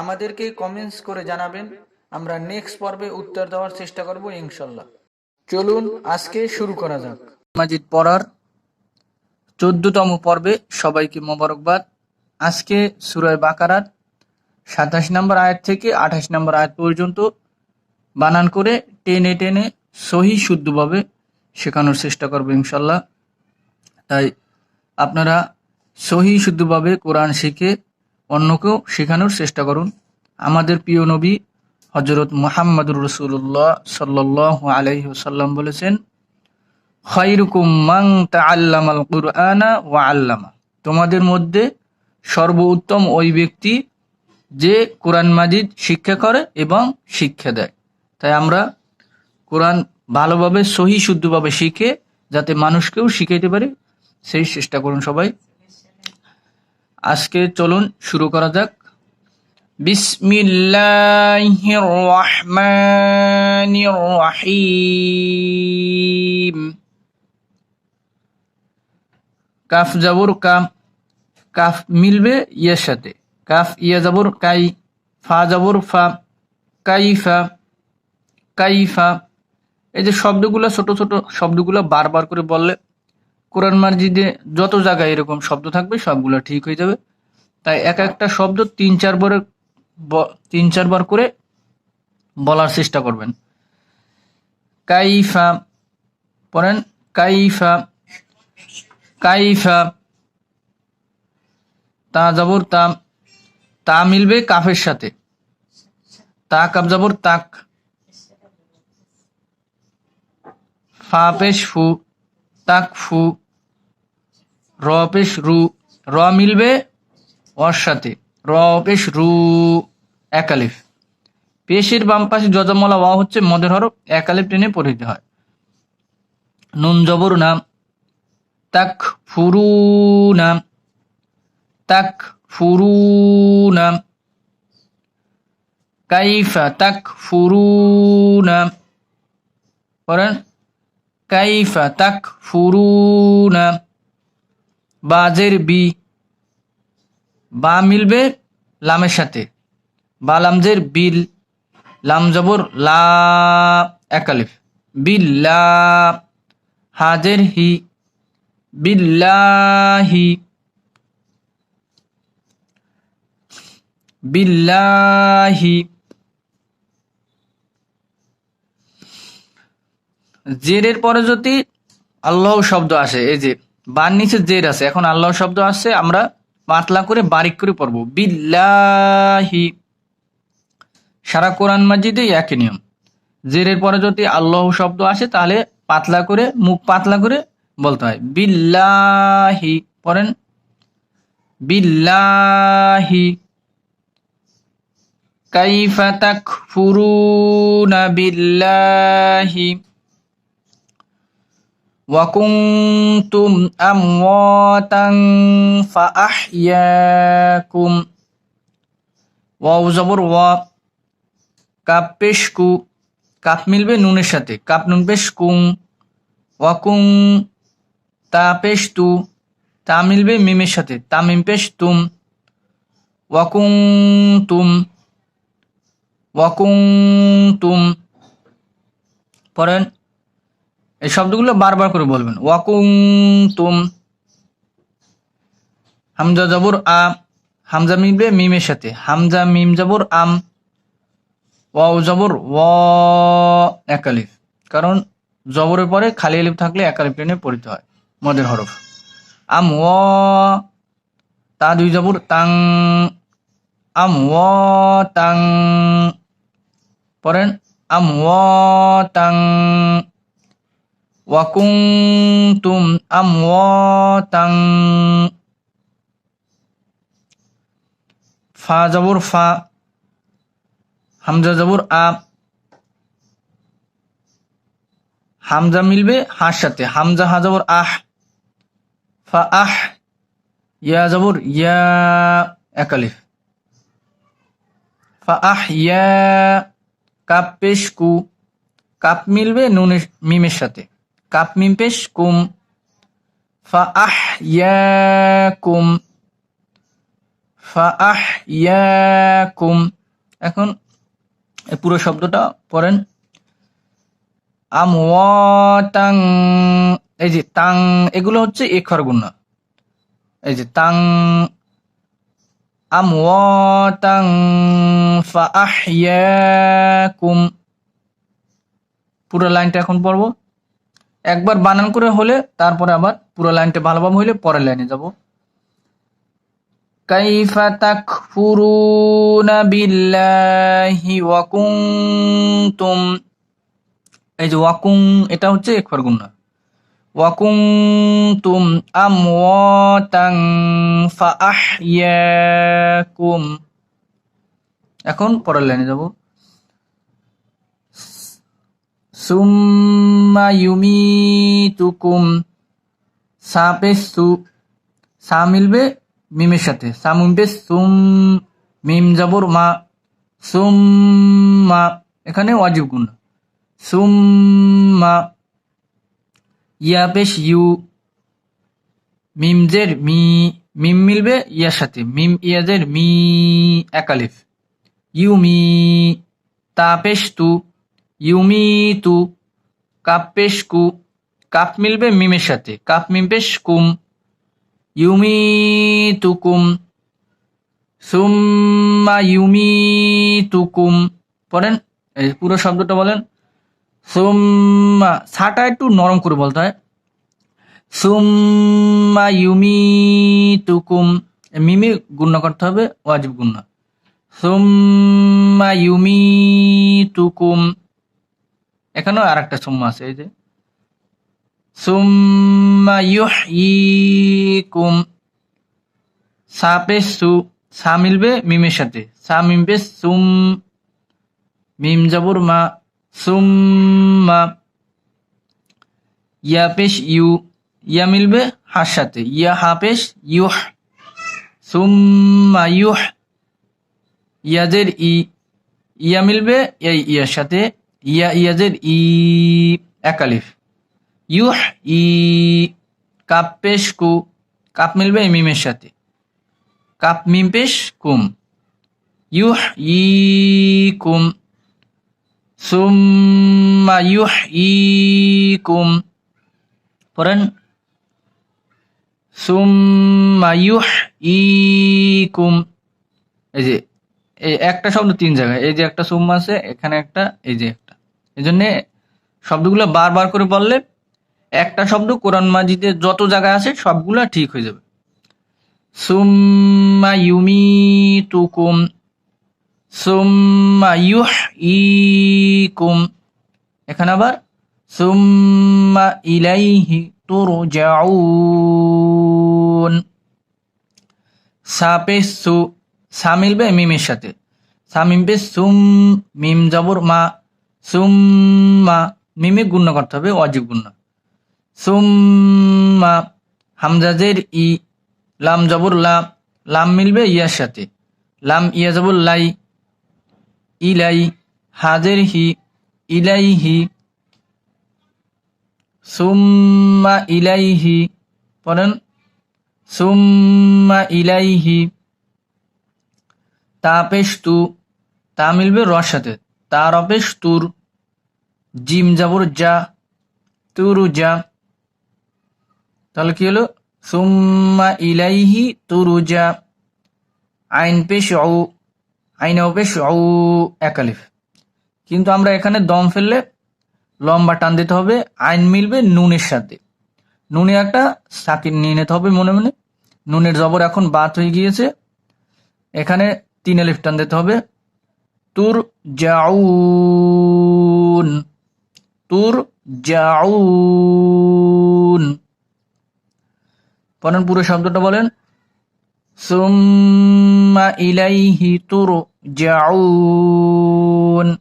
আমাদেরকে কমেন্টস করে জানাবেন। আমরা নেক্সট পর্বে উত্তর দেওয়ার চেষ্টা করব ইনশাল্লাহ। চলুন, আজকে শুরু করা যাক। মাজিদ পড়ার চোদ্দতম পর্বে সবাইকে মোবারকবাদ। আজকে সুরায় বাকারার সাতাশ নম্বর আয়াত থেকে আঠাশ নম্বর আয়াত পর্যন্ত বানান করে টেনে টেনে সহি শুদ্ধভাবে শেখানোর চেষ্টা করব ইনশাল্লাহ। তাই আপনারা সহি শুদ্ধভাবে কোরআন শিখে অন্যকেও শেখানোর চেষ্টা করুন। আমাদের প্রিয় নবী হজরত মোহাম্মদুর রসুল্লাহ সাল্লাহ আলহিহসাল্লাম বলেছেন খৈরুকুম মাং তাআল্লামাল কুরআনা আল্লামা। তোমাদের মধ্যে সর্বোত্তম ওই ব্যক্তি যে কোরআন মাজিদ শিক্ষা করে এবং শিক্ষা দেয়। তাই আমরা কোরআন ভালোভাবে, সহি, শুদ্ধভাবে শিখে যাতে মানুষকেও শিখাইতে পারি, সেই চেষ্টা করুন সবাই। আজকে চলুন শুরু করা যাক। বিসমিল্লাহির রহমানির রহিম কাফ জাবর কাম, কাফ মিলবে ইয়ের সাথে। কাফ ইয়া জাবর, কাই, ফা জাবর, ফা, কাইফা কাইফা। এই যে শব্দগুলো ছোট ছোট শব্দগুলো বারবার করে বললে কোরআন মার্জিদে যত জায়গায় এরকম শব্দ থাকবে, সবগুলো ঠিক হয়ে যাবে। তাই এক একটা শব্দ তিন চারবারে তিন চারবার করে বলার চেষ্টা করবেন। কাইফা, পড়েন, কাইফা কাইফা, তা যাবর তা তা মিলবে কাফের সাথে। তা কাপ যাবর তাক। ফা পেশ ফু, তাক ফু। র পেশ রু, র মিলবে অর সাথে। র পেশ রু একালিফ পেশের বাম পাশে যজমলা ওয়া হচ্ছে মদের হরফ একালিফ টেনে পড়িতে হয়। নুন জবর নাম তাক ফুরু নাম তাক ফুরু নাম কাইফা, তাক ফুরু নাম পড়েন? কাইফা, তাক ফুরু বাজের বি। বা মিলবে লামের সাথে। বা লামজের বিল। লাম জবর লা একালিফ। বিল্লা হাজের হি। বিল্লাহি। বিল্লাহি। জেরের পরে যদি আল্লাহ শব্দ আসে, এই যে বার নিচে জের আছে। এখন আল্লাহ শব্দ আসছে, আমরা পাতলা করে বারিক করে পড়ব। বিল্লাহি। সারা কোরআন মাজিদে একই নিয়ম। জেরের পরে যদি আল্লাহ শব্দ আসে, তাহলে পাতলা করে, মুখ পাতলা করে বলতে হয়। বিল্লাহি। পড়েন। বিল্লাহি। কাইফা তাকফুরুনা বিল্লাহি। وكنتم أمواتا فأحياكم ওয়াও জবর ওয়া কাপ পেশ কু কাপ মিলবে নুনের সাথে কাপ নুন পেশ কুং ওয়াকুং তা পেশ তু তা মিলবে মিমের সাথে তা মিম পেশ তুম ওয়াকুং তুম ওয়াকুং তুম পড়েন এই শব্দগুলো বারবার করে বলবেন। ওয়াকুং তুম হামজা জবর আ, হামজা মিলবে মিমের সাথে। হামজা মিম জবর আম, ওয়াও জবর ওয়া একালিফ কারণ জবরের পরে খালি আলিফ থাকলে একালিফ টেনে পড়িতে হয়, মদের হরফ। আম ওয়া, তা দুই জবর তাং। আম ওয়া, তাং। পড়েন, আম ওয়া, তাং। ওয়া তাং ফা জবর ফা, হামজা হামজা মিলবে হার সাথে, হামজা, হা জবর আহ। ফা আহ, ইয়া জবর ইয়া একালিফ ফা আহ, ইয়া, কাপ পেশ কু। কাপ মিলবে নুনের, মিমের সাথে। কাপ মিম পেশ কুম ফা আহ কুম ফা আহ ইয়া কুম এখন পুরো শব্দটা পড়েন। আমওয়াতাং, এই যে তাং, এগুলো হচ্ছে এখর গুণা এই যে তাং, আমওয়াতাং ফাআহইয়াকুম পুরো লাইনটা এখন পড়ব। একবার বানান করে হলে তারপরে আবার পুরো লাইনটা ভালোভাবে হইলে পরের লাইনে যাব كيف تكفرون بالله وكنتم এই যে ওয়াকুং এটা হচ্ছে একবার গুণা ওয়াকুং তুম আমওয়াতাং ফাআহইয়াকুম এখন পরের লাইনে যাব সুম্মা ইউমিতুকুম। সাপে সু, সা মিলবে মিমের সাথে। সা মিলবে সুম, মিম যাবর মা। সুম্মা, এখানে ওয়াজিব গুণ সুম্মা ইয়া পেশ ইউ, মিমজের মি, মিম মিলবে ইয়ার সাথে। মিম ইয়াজের মি, একালিফ। ইউ মি তা পেশ তু। ইউমি তু কাপ মিলবে মিমের সাথে, কাপ মিম পেশ কুম ইউমি তুকুম সুম্মা ইউমি তুকুম পড়েন, এই পুরো শব্দটা বলেন, সুম্মা, সাটা একটু নরম করে বলতে হয়, সুম্মা ইউমি তুকুম মিমি গুণ্য করতে হবে, ওয়াজিব গুণ্য সুম্মা ইউমি তুকুম এখানেও আর একটা সুম্মা আছে, এই যে। সুম্মা ইউহইকুম। সাপে সু সা মিলবে মিমের সাথে। সা মিমবে সুম, মিম জবর মা, সুম্মা ইয়া পেশ ইউ, ইয়া মিলবে হার সাথে। ইয়া হা পেশ ইউহ, সুম্মা ইউহ, ইয়াজের ই, ইয়া মিলবে এই ইয়ার সাথে। ইয়া ইয়াজের ই একালিফ ইউহ, ই, কাপ পেশ, কু। কাপ মিলবে মিমের সাথে। কাপ মিম পেশ, কুম। ইউহ, ই, কুম। সুম্মা ইউহ, ই, কুম। পড়েন। সুম্মা ইউহ, ই, কুম। এই যে একটা শব্দ তিন জায়গায়। এই যে একটা সুম্মা আছে, এখানে একটা, এই যে একটা এই জন্যে শব্দগুলো বারবার করে বললে একটা শব্দ কোরআন মাজিদে যত জায়গায় আছে সবগুলো ঠিক হয়ে যাবে। সুম্মা ইউমি তুকুম সুম্মা ইউহ ইকুম এখানে আবার সুম্মা ইলাইহি তুরজাউন। সাপে সু সা মিমের সাথে। সা মিমবে সুম, মিম জবর মা সুম্মা, মিমে গুণ্য করতে হবে অজীব গুণ্য। সুম্মা, হামজাজের ই, লাম জবর লা, লাম মিলবে ইয়ার সাথে। লাম ইয়া জবর লাই, ইলাই, হাজের হি ইলাইহি সুম্মা ইলাইহি পড়েন। সুম্মা ইলাইহি তাপেশ তু, তা মিলবে রর সাথে। তার অপেশ তুর জিম যাবর যা। তুরু যা। তাহলে কি হলো? সুম্মা ইলাইহি তুরুজা আইন পেশ ও আইন পেশ ও একালিফ কিন্তু আমরা এখানে দম ফেললে লম্বা টান দিতে হবে, আইন মিলবে নুনের সাথে। নুনে একটা সাকিন নিয়ে নিতে হবে মনে মনে। নুনের জবর এখন বাত হয়ে গিয়েছে। এখানে তিন এলিফ টান দিতে হবে। তুর জাউন তুর জাউন পরেন পুরো শব্দটা বলেন, সুম্মা ইলাইহি তুর জাউন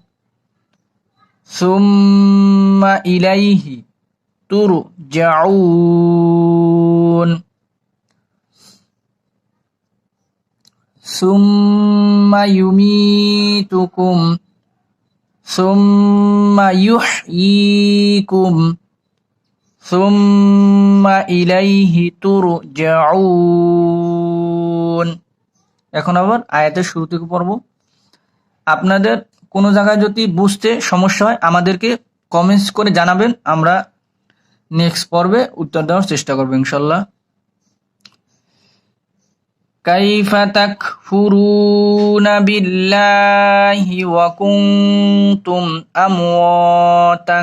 সুম্মা ইলাইহি তুর সুম্মা ইউমিতুকুম, সুম্মা ইউহয়িকুম সুম্মা ইলাইহি তুরজাউন। এখন আবার আয়াতের শুরু থেকে পড়ব। আপনাদের কোনো জায়গায় যদি বুঝতে সমস্যা হয়, আমাদেরকে কমেন্টস করে জানাবেন। আমরা নেক্সট পর্বে উত্তর দেওয়ার চেষ্টা করব, ইনশাল্লাহ। كيف تكفرون بالله وكنتم أمواتا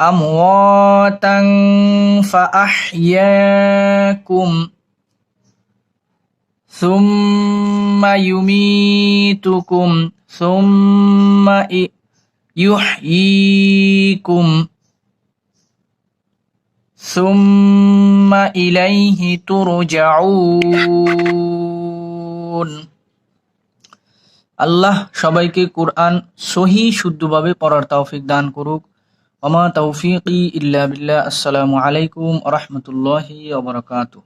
أمواتا فأحياكم ثم يميتكم ثم ي- يحييكم ثم إليه ترجعون আল্লাহ সবাইকে কোরআন সহি শুদ্ধভাবে পড়ার তৌফিক দান করুক ওমা তৌফিকি ইল্লা বিল্লাহ আসসালামু আলাইকুম রহমতুল্লাহি ওবরাকাতুহ